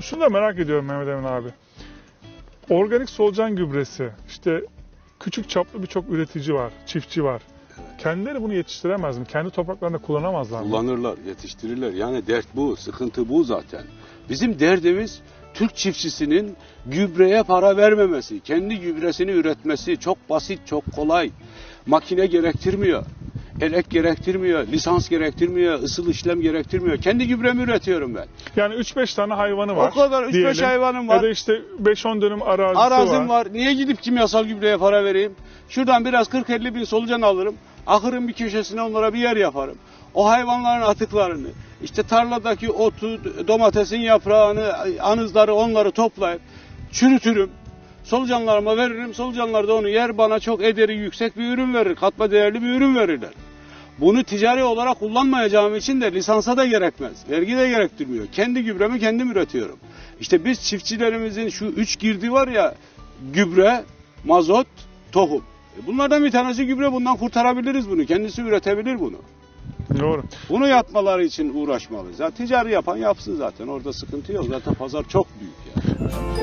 Şunu da merak ediyorum Mehmet Emin abi. Organik solucan gübresi, işte küçük çaplı birçok üretici var, çiftçi var. Kendileri bunu yetiştiremez mi? Kendi topraklarında kullanamazlar mı? Kullanırlar, yetiştirirler. Yani dert bu, sıkıntı bu zaten. Bizim derdimiz Türk çiftçisinin gübreye para vermemesi, kendi gübresini üretmesi çok basit, çok kolay. Makine gerektirmiyor. Elek gerektirmiyor, lisans gerektirmiyor, ısıl işlem gerektirmiyor. Kendi gübremi üretiyorum ben. Yani 3-5 tane hayvanı var. O kadar 3-5 diyelim. hayvanım Ya var. da işte 5-10 dönüm arazisi Arazim var. var. Niye gidip kimyasal gübreye para vereyim? Şuradan biraz 40-50 bin solucan alırım. Ahırın bir köşesine onlara bir yer yaparım. O hayvanların atıklarını, işte tarladaki otu, domatesin yaprağını, anızları onları toplayıp çürütürüm. Solucanlarıma veririm. Solucanlar da onu yer bana çok ederi yüksek bir ürün verir. Katma değerli bir ürün verirler. Bunu ticari olarak kullanmayacağım için de lisansa da gerekmez. Vergi de gerektirmiyor. Kendi gübremi kendim üretiyorum. İşte biz çiftçilerimizin şu üç girdi var ya gübre, mazot, tohum. E Bunlardan bir tanesi gübre. Bundan kurtarabiliriz bunu. Kendisi üretebilir bunu. Doğru. Bunu yapmaları için uğraşmalıyız. Ya ticari yapan yapsın zaten. Orada sıkıntı yok. Zaten pazar çok büyük yani.